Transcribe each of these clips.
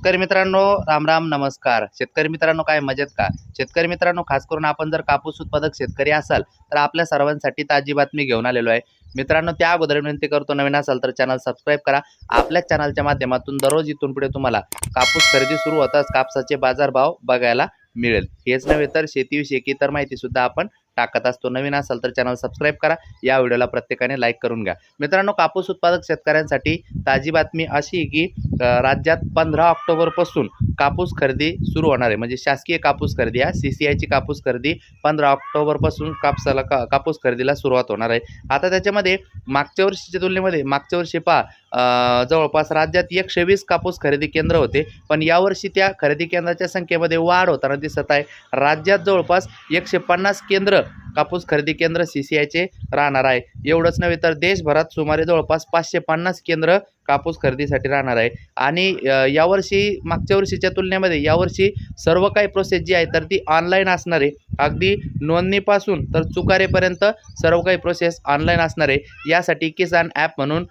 शेतकरी मित्रांनो राम राम नमस्कार. शेतकरी मित्रांनो काय मजेत का? शेतकरी मित्रांनो खास करून आपण जर कापूस उत्पादक शेतकरी असाल तर आपल्या सर्वांसाठी ताजी बातमी घेऊन आलेलो आहे. मित्रांनो त्या अगोदर विनंती करतो नवीन असाल तर चॅनल सबस्क्राईब करा. आपल्याच चॅनलच्या माध्यमातून दररोज इथून पुढे तुम्हाला कापूस खरेदी सुरू होताच कापसाचे बाजारभाव बघायला मिळेल. हेच नव्हे तर शेतीविषयी इतर माहिती सुद्धा आपण टाकत असतो. नवीन असाल तर चॅनल सबस्क्राईब करा. या व्हिडिओला प्रत्येकाने लाईक करून घ्या. मित्रांनो कापूस उत्पादक शेतकऱ्यांसाठी ताजी बातमी अशी आहे की राज्यात पंधरा ऑक्टोबरपासून कापूस खरेदी सुरू होणार आहे. म्हणजे शासकीय कापूस खरेदी हा सी सी आयची कापूस खरेदी पंधरा ऑक्टोबरपासून कापसाला का कापूस खरेदीला सुरुवात होणार आहे. आता त्याच्यामध्ये मागच्या वर्षीच्या तुलनेमध्ये मागच्या वर्षी पहा जवळपास राज्यात एकशे वीस कापूस खरेदी केंद्र होते. पण यावर्षी त्या खरेदी केंद्राच्या संख्येमध्ये वाढ होताना दिसत आहे. राज्यात जवळपास एकशे पन्नास केंद्र कापूस खरेदी केंद्र सी सी आयचे राहणार आहे. एवढंच नव्हे तर देशभरात सुमारे जवळपास पाचशे पन्नास केंद्र कापूस खरेदीसाठी राहणार आहे. आणि यावर्षी मागच्या वर्षीच्या तुलनेमध्ये यावर्षी सर्व काही प्रोसेस जी आहे तर ती ऑनलाईन असणार आहे. अगदी नोंदणीपासून तर चुकारेपर्यंत सर्व काही प्रोसेस ऑनलाईन असणार आहे. यासाठी किसान ॲप म्हणून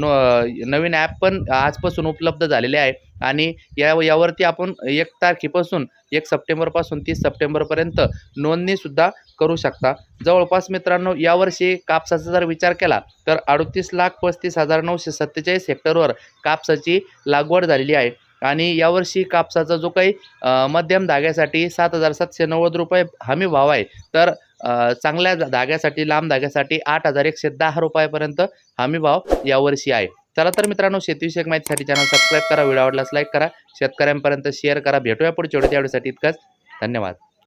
नो नवीन ॲप पण आजपासून उपलब्ध झालेले आहे. आणि या यावरती आपण एक तारखेपासून एक सप्टेंबरपासून तीस सप्टेंबरपर्यंत नोंदणीसुद्धा करू शकता. जवळपास मित्रांनो यावर्षी कापसाचा जर विचार केला तर अडतीस लाख पस्तीस हजार नऊशे सत्तेचाळीस हेक्टरवर कापसाची लागवड झालेली आहे. आणि यावर्षी कापसाचा जो काही मध्यम धाग्यासाठी सात हजार सातशे नव्वद रुपये हमी भाव आहे तर चांगल्या धाग्यासाठी लांब धाग्यासाठी आठ हजार एकशे दहा रुपयापर्यंत हमी भाव यावर्षी आहे. चला तर मित्रांनो शेतीविषयक माहितीसाठी चॅनल सबस्क्राईब करा व्हिडिओ आवडल्यास लाईक करा शेतकऱ्यांपर्यंत शेअर करा. भेटूया पुढच्या व्हिडिओ त्यावेळेसाठी इतकंच. धन्यवाद.